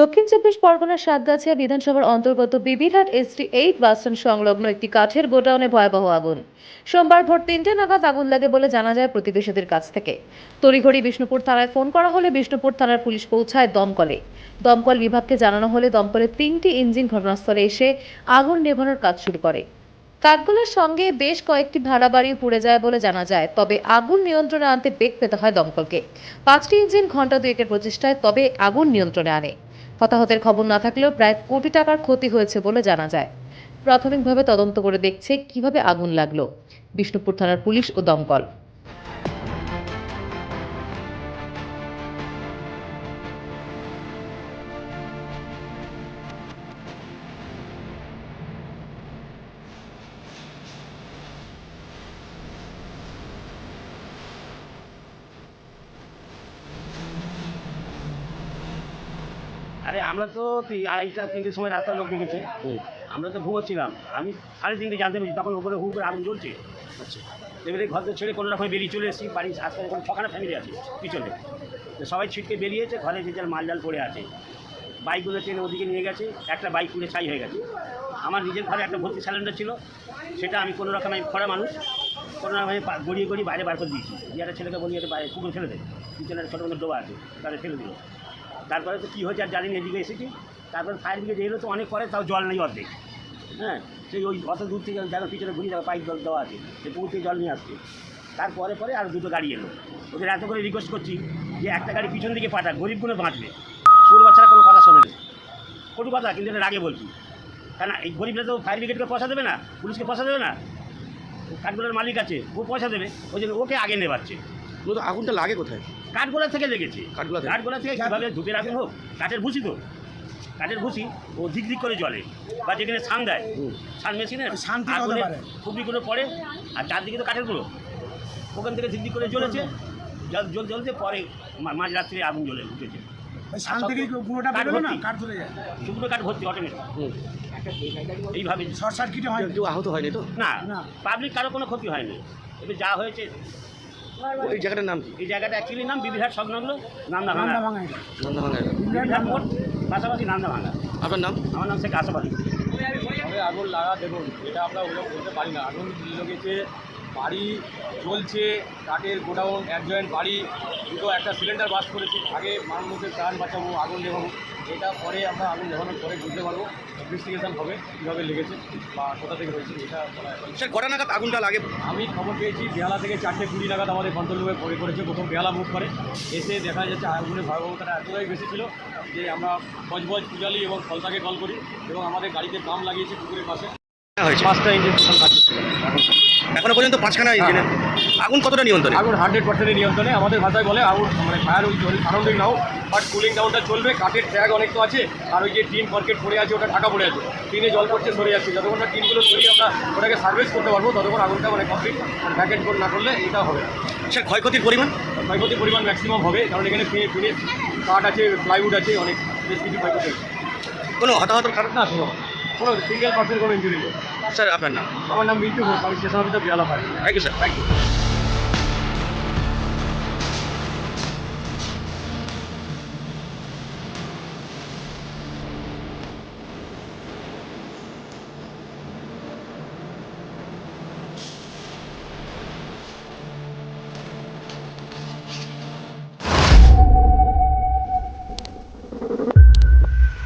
দক্ষিণ চব্বিশ পরগনার সাতগাছিয়া বিধানসভার অন্তর্গত বিবিরহাট এসটি এইট বাসস্ট্যান্ড সংলগ্ন একটি কাঠের গোডাউনে ভয়াবহ আগুন। সোমবার ভোর তিনটে নাগাদ আগুন লাগে বলে জানা যায় প্রতিবেশীদের কাছ থেকে। তড়িঘড়ি বিষ্ণুপুর থানায় ফোন করা হলে বিষ্ণুপুর থানার পুলিশ পৌঁছায় দমকলে। দমকল বিভাগকে জানানো হলে দমকলের তিনটি ইঞ্জিন ঘটনাস্থলে এসে আগুন নেভানোর কাজ শুরু করে। কাঠগুলোর সঙ্গে বেশ কয়েকটি ভাড়া বাড়ি পুড়ে যায় বলে জানা যায়, তবে আগুন নিয়ন্ত্রণে আনতে বেগ পেতে হয় দমকলকে। পাঁচটি ইঞ্জিন ঘণ্টা দুয়েকের প্রচেষ্টায় তবে আগুন নিয়ন্ত্রণে আনে। হতাহতের খবর না থাকলেও প্রায় কোটি টাকার ক্ষতি হয়েছে বলে জানা যায়। প্রাথমিকভাবে তদন্ত করে দেখছে কীভাবে আগুন লাগল। বিষ্ণুপুর থানার পুলিশ ও দমকল। আরে আমরা তো আড়াইটা তিনটের সময় রাস্তার লোক দেখেছে আমরা তো ঘুমোচ্ছিলাম। আমি সাড়ে তিনটে জানতে পেরেছি তখন উপরে হু করে আগুন জ্বলছে। আচ্ছা। এবারে ঘর ছেড়ে কোনো রকমে বেরিয়ে চলে এসেছি বাড়ির আশপাশে কোনো ছখানা ফ্যামিলি আছে পিছনে। তো সবাই ছিটকে বেরিয়েছে ঘরে যে যার মাল ডাল পড়ে আছে। বাইকগুলো ট্রেনে ওদিকে নিয়ে গেছে একটা বাইক পুড়ে ছাই হয়ে গেছে। আমার নিজের ঘরে একটা ভর্তি সিলিন্ডার ছিল সেটা আমি কোনো রকম আমি খরা মানুষ। কোনো রকমে গড়িয়ে গড়িয়ে বাইরে বার করে দিয়েছি। দিয়ে একটা ছেলেকে বলি একটা বাইরে পুকুরে ফেলে দেয় পিছনে একটা ছোটো মতো ডোবা আছে, তাহলে ফেলে দিল তারপরে তো কী হয়েছে আর জানি না, এদিকে এসেছি। তারপরে ফায়ার ব্রিগেড এলো তো অনেক পরে, তাও জল নেই অর্ধেক। হ্যাঁ সেই ওই অত দূর থেকে যেন পিছনে ঘুরিয়ে যাওয়া পাইপ জল দেওয়া আছে সে পুকুর থেকে জল নিয়ে আসছে। তারপরে পরে আর দুটো গাড়ি এলো। ওদের এত করে রিকোয়েস্ট করছি যে একটা গাড়ি পিছন দিকে পাঠা গরিবগুলো বাঁচবে। ছোট বাচ্চারা কোনো কথা শোনে না। কটু কথা, কিন্তু এটা রাগে বলছি। কেন এই গরিবরা তো ফায়ার ব্রিগেডকে পয়সা দেবে না, পুলিশকে পয়সা দেবে না? কাঠগোলার মালিক আছে ও পয়সা দেবে ওই জন্য ওকে আগে নেবাচ্ছে মূলত আগুনটা লাগে কোথায়? কাঠগোলা থেকে লেগেছে। কাঠগোলা থেকে? কাঠগোলা থেকে কীভাবে ধূপের আগুন হোক কাঠের ভুসি তো। কাঠের ভুসি ও ধিক ধিক করে জ্বলে বা যেখানে ছান দেয় ছান মেশিনে ছান থেকে হতে পারে। খুবগুলো পড়ে আর চারদিকে তো কাঠের গুঁড়ো। ওখান থেকে ধিক ধিক করে জ্বলেছে জল জল জ্বলতে পরে মা- মাঝরাত্রে আগুন জ্বলে উঠেছে। ওই থেকে গুঁড়োটা কাঠ বেরোলো না ভর্তি। কাঠ ধরে যায়। শুকনো কাঠ ভর্তি অটোমেটিক এইভাবে শর্ট সার্কিটে হয়। কেউ আহত হয়নি তো? না না। পাবলিক কারও কোনো ক্ষতি হয়নি। এবার যা হয়েছে ওই জায়গাটার নাম এই জায়গাটা অ্যাকচুয়ালি নাম বিবিহাট সংলগ্ন নামদা ভাঙা রান্না ভাঙা বিবিহাট পাশাপাশি নামদা ভাঙা আপনার নাম? আমার নাম শেখ আসাফ আগুন লাগা দেখুন এটা আমরা ওরকম বলতে পারি না। আগুন লেগেছে বাড়ি চলছে কাঠের গোডাউন এক জয়েন্ট বাড়ি দুটো একটা সিলিন্ডার বাস করেছি। আগে মানুষের প্রাণ বাঁচাবো আগুন নেভাবো এটা পরে আমরা আগুন নেভানোর পরে বুঝতে পারব ইনভেস্টিগেশন হবে কীভাবে লেগেছে বা কোথা থেকে হয়েছে এটা স্যার কটা নাগাদ আগুনটা লাগে? আমি খবর পেয়েছি বেহালা থেকে চারটে কুড়ি নাগাদ আমাদের রুমে পরে করেছে প্রথম বেহালা মুভ করে। এসে দেখা যাচ্ছে আগুনের ভয়াবহতাটা এতটাই বেশি ছিল যে আমরা বজবজ পূজালি এবং ফলতাকে কল করি এবং আমাদের গাড়িতে দাম লাগিয়েছি পুকুরের পাশে। পাঁচটা এখনও পর্যন্ত পাঁচখানা ইঞ্জিনে আগুন কতটা নিয়ন্ত্রণে? আগুন হান্ড্রেড পার্সেন্টের নিয়ন্ত্রণে। আমাদের ভাষায় বলে আগুন মানে fire will surrounding now but cooling ডাউনটা চলবে। কাঠের ট্যাগ অনেক তো আছে আর ওই যে টিন কর্কেট পড়ে আছে ওটা ঢাকা পড়ে আছে। টিনে জল পড়ছে সরে যাচ্ছে। যতক্ষণ না টিনগুলো সরিয়ে আমরা ওটাকে সার্ভিস করতে পারব ততক্ষণ আগুনটা মানে কমপ্লিট প্যাকেট করে না করলে এটা হবে স্যার ক্ষয়ক্ষতির পরিমাণ? ক্ষয়ক্ষতির পরিমাণ ম্যাক্সিমাম হবে কারণ এখানে ফিনে ফিনে কাঠ আছে প্লাইউড আছে অনেক বেশ কিছু ক্ষয়ক্ষতি কোনো হতাহত কারণ? না কোনো সিঙ্গেল পার্সেন্ট কোনো ইঞ্জুরি নেই স্যার আপনার নাম? আমার নাম মিন্টু ঘোষ আমি station officer Biyala pi thank you sir thank you